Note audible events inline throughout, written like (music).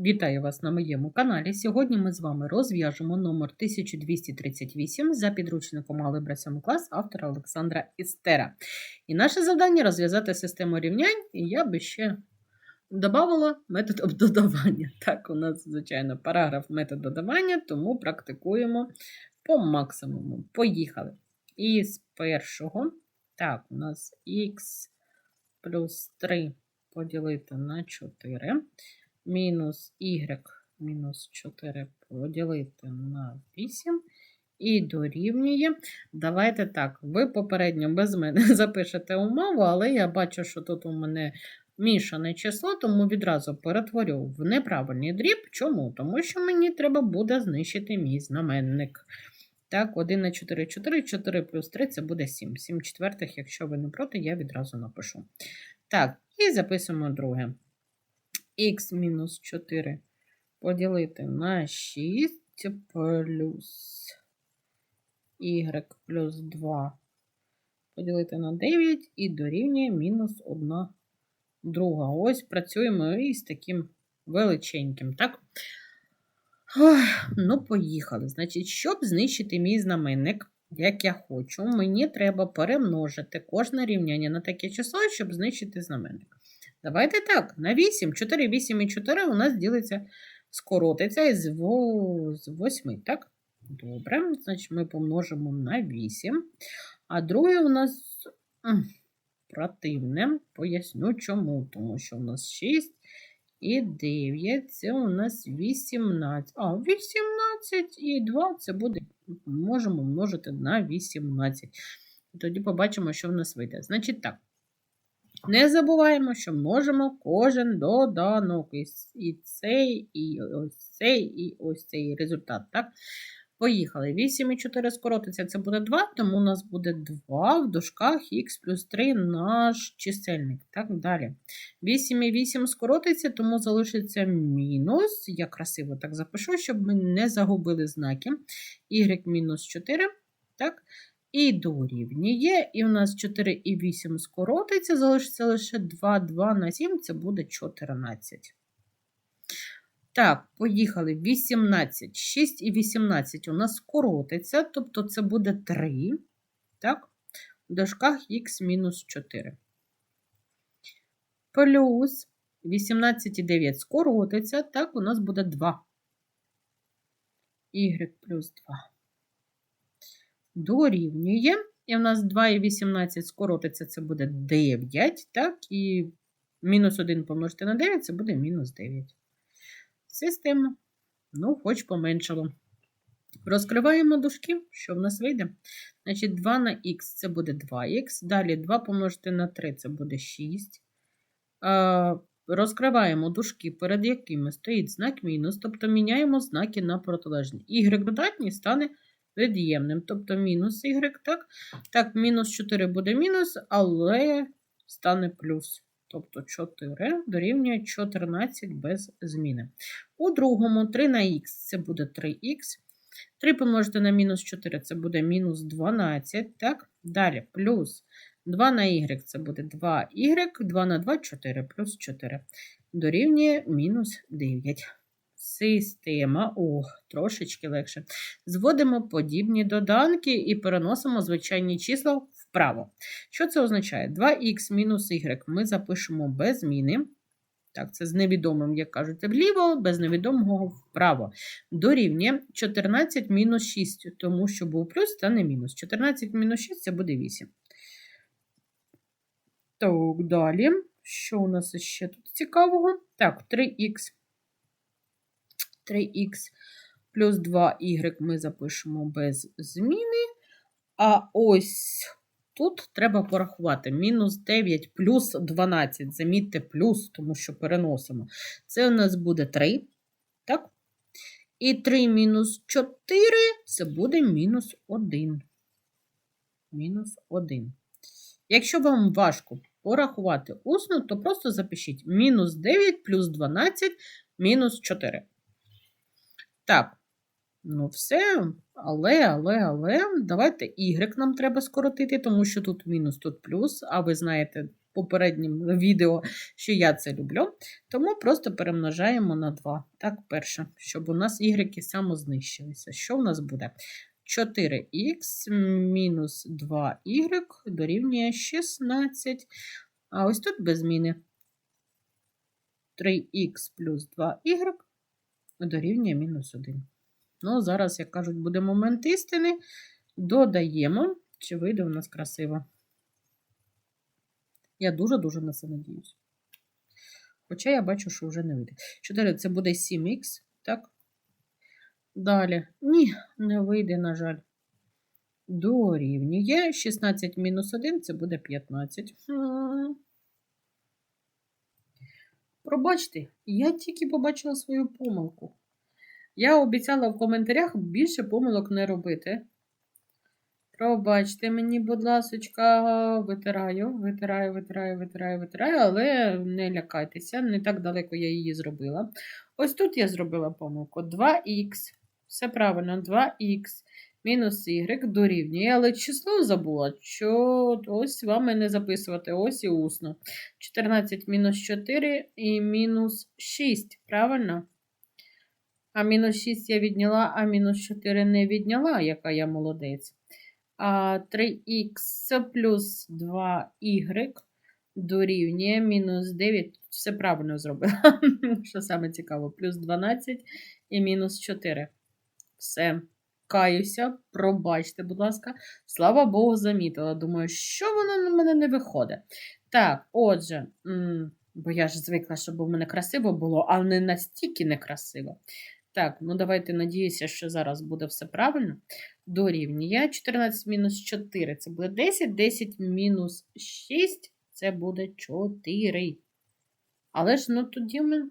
Вітаю вас на моєму каналі. Сьогодні ми з вами розв'яжемо номер 1238 за підручником Алgebra 7 клас автора Олександра Істера. І наше завдання розв'язати систему рівнянь, і я би ще додавала метод додавання. (laughs) Так, у нас, звичайно, параграф метод додавання, тому практикуємо по максимуму. Поїхали. І з першого, так, у нас х плюс 3 поділити на 4 мінус y мінус 4 поділити на 8 і дорівнює. Давайте так, ви попередньо без мене (laughs) запишете умову, але я бачу, що тут у мене мішане число, тому відразу перетворю в неправильний дріб. Чому? Тому що мені треба буде знищити мій знаменник. Так, 1 на 4, 4, 4 плюс 3 це буде 7. 7 четвертих, якщо ви не проти, я відразу напишу. Так, і записуємо друге х мінус 4 поділити на 6 плюс y плюс 2 поділити на 9 і дорівнює мінус 1 друга. Ось працюємо із таким величеньким, так? Ох, ну, поїхали. Значить, щоб знищити мій знаменник, як я хочу, мені треба перемножити кожне рівняння на таке число, щоб знищити знаменник. Давайте так, на 8. 4, 8 і 4 у нас ділиться, скоротиться із 8, так? Добре, значить ми помножимо на 8. А друге у нас противне. Поясню чому. Тому що у нас 6 і 9, це у нас 18. А, 18 і 2 це буде, можемо множити на 18. Тоді побачимо, що в нас вийде. Значить так. Не забуваємо, що множимо кожен доданок. І цей, і ось цей, і ось цей результат. так? Поїхали. 8 і 4 скоротиться, це буде 2, тому у нас буде 2 в дужках х плюс 3 наш чисельник. Так, далі. 8 і 8 скоротиться, тому залишиться мінус. Я красиво так запишу, щоб ми не загубили знаки. y мінус 4. так? І дорівнює. І у нас 4 і 8 скоротиться, залишиться лише 2, 2 на 7, це буде 14. Так, поїхали. 18. 6 і 18 у нас скоротиться, тобто це буде 3. Так, в дужках х мінус 4. Плюс 18 і 9 скоротиться, так, у нас буде 2. Y плюс 2 дорівнює. І в нас 2 і 18 скоротиться, це буде 9. Так, і мінус 1 помножити на 9, це буде мінус 9. Система. Ну, хоч поменшало. Розкриваємо дужки, що в нас вийде? Значить, 2 на х це буде 2х. Далі 2 помножити на 3 це буде 6. Розкриваємо дужки, перед якими стоїть знак мінус, тобто міняємо знаки на протилежні. Y додатній стане від'ємним, тобто мінус y, так? Так, мінус 4 буде мінус, але стане плюс. Тобто 4 дорівнює 14 без зміни. У другому 3 на х це буде 3х. 3 помножити на мінус 4 це буде мінус 12. так? Далі плюс 2 на y це буде 2y, 2 на 2 4 плюс 4. Дорівнює мінус 9. Система, ох, трошечки легше. Зводимо подібні доданки і переносимо звичайні числа вправо. Що це означає? 2х мінус y ми запишемо без зміни. Так, це з невідомим, як кажуть, вліво, без невідомого вправо. Дорівнює 14 мінус 6, тому що був плюс, та не мінус. 14 мінус 6 це буде 8. Так, далі. Що у нас ще тут цікавого? Так, 3х 3х плюс 2y ми запишемо без зміни. А ось тут треба порахувати. Мінус 9 плюс 12. Замітьте плюс, тому що переносимо. Це у нас буде 3. Так? І 3 мінус 4 це буде мінус 1. Мінус 1. Якщо вам важко порахувати усно, то просто запишіть мінус 9 плюс 12 мінус 4. Так, ну все, але, але, але, давайте y нам треба скоротити, тому що тут мінус, тут плюс, а ви знаєте, попереднім відео, що я це люблю. Тому просто перемножаємо на 2. Так, перше, щоб у нас y самознищилися. Що в нас буде? 4х мінус 2y дорівнює 16. А ось тут без зміни. 3х плюс 2y дорівнює мінус 1. Ну, зараз, як кажуть, буде момент істини. Додаємо, чи вийде у нас красиво. Я дуже-дуже на це надіюсь. Хоча я бачу, що вже не вийде. 4 це буде 7х, так? Далі. Ні, не вийде, на жаль. Дорівнює. 16 мінус 1 це буде 15. Пробачте, я тільки побачила свою помилку. Я обіцяла в коментарях більше помилок не робити. Пробачте мені, будь ласочка, витираю, витираю, витираю, витираю, витираю, але не лякайтеся, не так далеко я її зробила. Ось тут я зробила помилку 2х. Все правильно, 2х мінус y дорівнює. Але число забула, що ось вам і не записувати, ось і усно. 14 мінус 4 і мінус 6, правильно? А мінус 6 я відняла, а мінус 4 не відняла, яка я молодець. А 3х плюс 2y дорівнює мінус 9. Все правильно зробила. (laughs) Що саме цікаво, плюс 12 і мінус 4. Все. Каюся, пробачте, будь ласка. Слава Богу, замітила. Думаю, що воно на мене не виходить. Так, отже, бо я ж звикла, щоб у мене красиво було, але не настільки некрасиво. Так, ну давайте надіюся, що зараз буде все правильно. Дорівнює 14 мінус 4 це буде 10, 10 мінус 6 це буде 4. Але ж, ну тоді ми.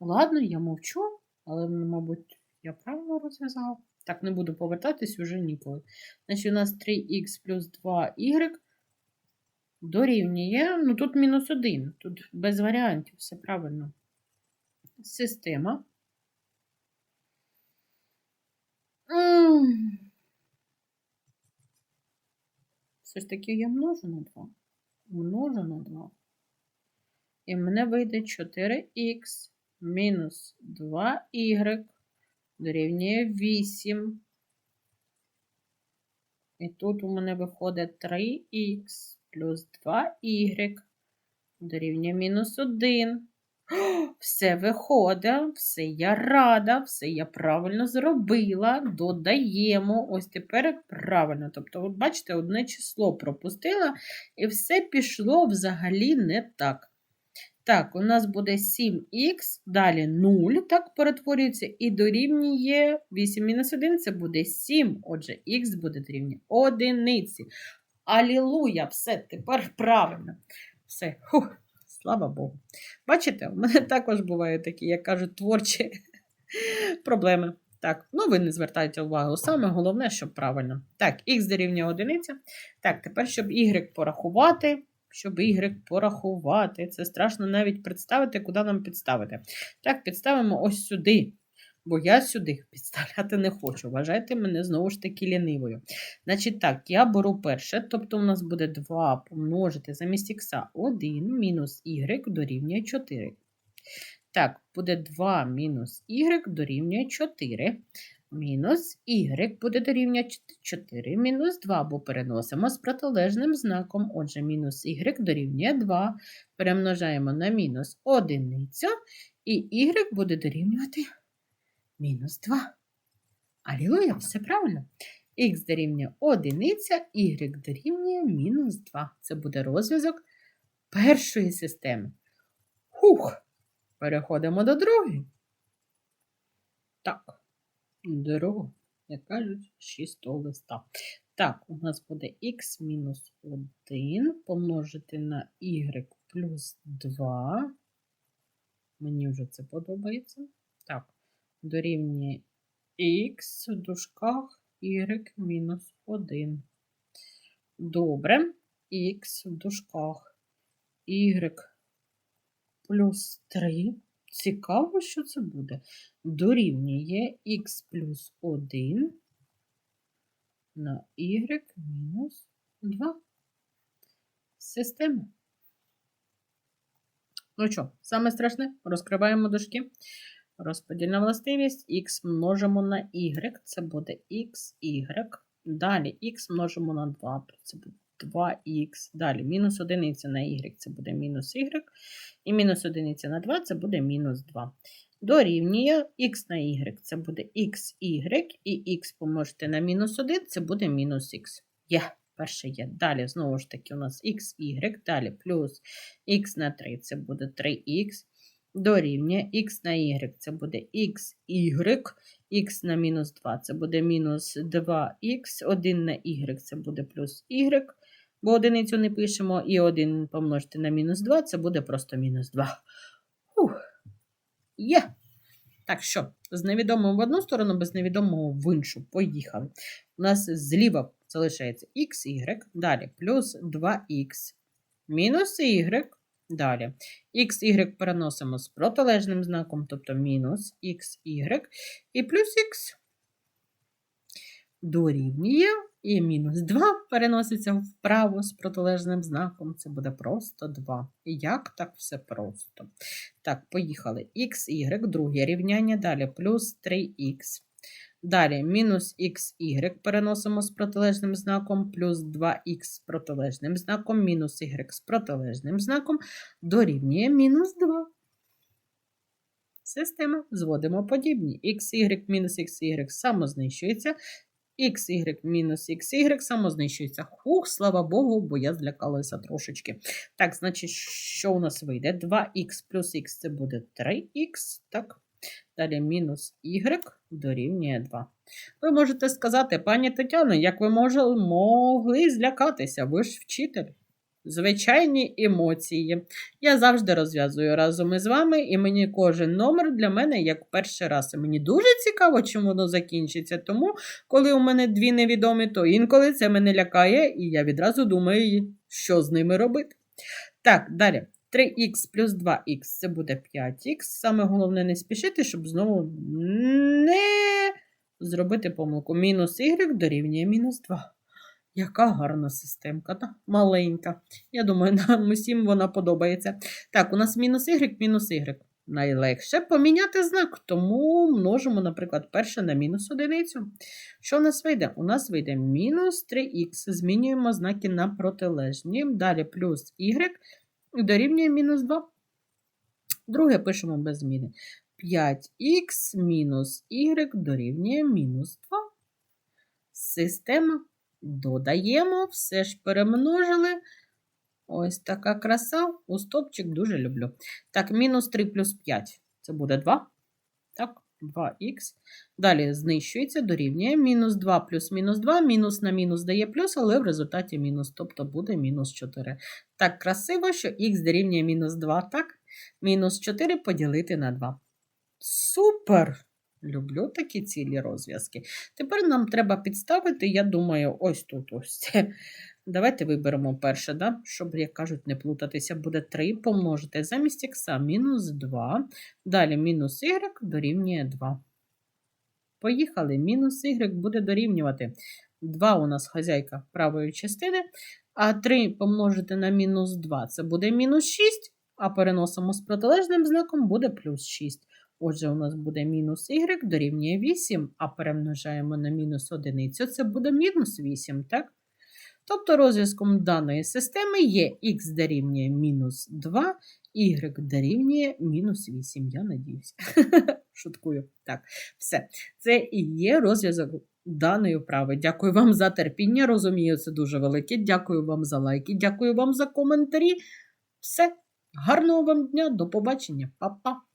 Ладно, я мовчу, але, мабуть, я правильно розв'язав. Так, не буду повертатись уже ніколи. Значить, у нас 3х плюс 2y дорівнює. Ну, тут мінус 1. Тут без варіантів, все правильно система. Все ж таки я множу на 2. Множу на 2. І мене вийде 4х мінус 2y дорівнює 8. І тут у мене виходить 3х плюс 2y дорівнює мінус 1. Все виходить, все я рада, все я правильно зробила. Додаємо. Ось тепер правильно. Тобто, от бачите, одне число пропустила, і все пішло взагалі не так. Так, у нас буде 7х, далі 0, так, перетворюється, і дорівнює 8 мінус 1, це буде 7. Отже, х буде дорівнює одиниці. Алілуя! Все, тепер правильно. Все. Фух. Слава Богу. Бачите, у мене також бувають такі, як кажуть, творчі (laughs) проблеми. Так, ну ви не звертайте увагу. Саме головне, щоб правильно. Так, х дорівнює одиниця. Так, тепер, щоб y порахувати, щоб y порахувати. Це страшно навіть представити, куди нам підставити. Так, підставимо ось сюди бо я сюди підставляти не хочу. Вважайте мене знову ж таки лінивою. Значить, так, я беру перше, тобто у нас буде 2 помножити замість х 1 мінус y дорівнює 4. Так, буде 2 мінус y дорівнює 4. Мінус y буде дорівнює 4 мінус 2, бо переносимо з протилежним знаком. Отже, мінус y дорівнює 2. Перемножаємо на мінус одиницю, і y буде дорівнювати мінус 2. Алілуя, все правильно. Х дорівнює одиниця, y дорівнює мінус 2. Це буде розв'язок першої системи. Хух! Переходимо до другої. Так, друга, як кажуть, 6 листа. Так, у нас буде х мінус 1 помножити на y плюс 2. Мені вже це подобається. Так, дорівнює х в дужках y мінус 1. Добре, х в дужках y плюс 3. Цікаво, що це буде. Дорівнює х плюс 1 на y мінус 2. Система. Ну що, саме страшне, розкриваємо дужки. Розподільна властивість х множимо на y, це буде xy. Далі х множимо на 2, це буде 2х. Далі мінус одиниця на y, це буде мінус y. І мінус одиниця на 2 це буде мінус 2. Дорівнює х на y, це буде xy, і х помножити на мінус 1, це буде мінус х. Є, перше є. Далі, знову ж таки, у нас xy, далі плюс х на 3, це буде 3х. Дорівнює х на y, це буде xy, х на мінус 2, це буде мінус 2х, 1 на y, це буде плюс y, бо одиницю не пишемо, і 1 помножити на мінус 2, це буде просто мінус 2. Фух. Є. Так що, з невідомого в одну сторону, без невідомого в іншу. Поїхали. У нас зліва залишається xy, далі плюс 2х, мінус y, далі. xy переносимо з протилежним знаком, тобто мінус xy, і плюс х дорівнює, і мінус 2 переноситься вправо з протилежним знаком. Це буде просто 2. Як так все просто? Так, поїхали. xy, друге рівняння, далі плюс 3х. Далі мінус xy переносимо з протилежним знаком, плюс 2х з протилежним знаком, мінус y з протилежним знаком, дорівнює мінус 2. Система зводимо подібні. xy мінус xy самознищується, xy мінус xy самознищується. Хух, слава Богу, бо я злякалася трошечки. Так, значить, що у нас вийде? 2х плюс х це буде 3х, так? Далі мінус y дорівнює 2. Ви можете сказати, пані Тетяно, як ви могли злякатися? Ви ж вчитель. Звичайні емоції. Я завжди розв'язую разом із вами, і мені кожен номер для мене як перший раз. І мені дуже цікаво, чим воно закінчиться. Тому, коли у мене дві невідомі, то інколи це мене лякає, і я відразу думаю, що з ними робити. Так, далі. 3х плюс 2х це буде 5х. Саме головне не спішити, щоб знову не зробити помилку. Мінус y дорівнює мінус 2. Яка гарна системка, так? маленька. Я думаю, (laughs) нам усім вона подобається. Так, у нас мінус y, мінус y. Найлегше поміняти знак, тому множимо, наприклад, перше на мінус одиницю. Що у нас вийде? У нас вийде мінус 3х. Змінюємо знаки на протилежні. Далі плюс y дорівнює мінус 2. Друге пишемо без зміни. 5х мінус y дорівнює мінус 2. Система додаємо, все ж перемножили. Ось така краса. У стопчик дуже люблю. Так, мінус 3 плюс 5 це буде 2. Так, 2х. Далі знищується, дорівнює. Мінус 2 плюс мінус 2, мінус на мінус дає плюс, але в результаті мінус, тобто буде мінус 4. Так красиво, що х дорівнює мінус 2, так? Мінус 4 поділити на 2. Супер! Люблю такі цілі розв'язки. Тепер нам треба підставити, я думаю, ось тут ось це. Давайте виберемо перше, да? щоб, як кажуть, не плутатися, буде 3 помножити замість х мінус 2. Далі мінус y дорівнює 2. Поїхали. Мінус y буде дорівнювати. 2 у нас хазяйка правої частини, а 3 помножити на мінус 2 це буде мінус 6, а переносимо з протилежним знаком буде плюс 6. Отже, у нас буде мінус y дорівнює 8, а перемножаємо на мінус одиницю, це буде мінус 8, так? Тобто розв'язком даної системи є х дорівнює мінус 2, y дорівнює мінус 8. Я надіюся. (laughs) Шуткую. Так, все. Це і є розв'язок даної вправи. Дякую вам за терпіння. Розумію, це дуже велике. Дякую вам за лайки, дякую вам за коментарі. Все. Гарного вам дня, до побачення, Па-па!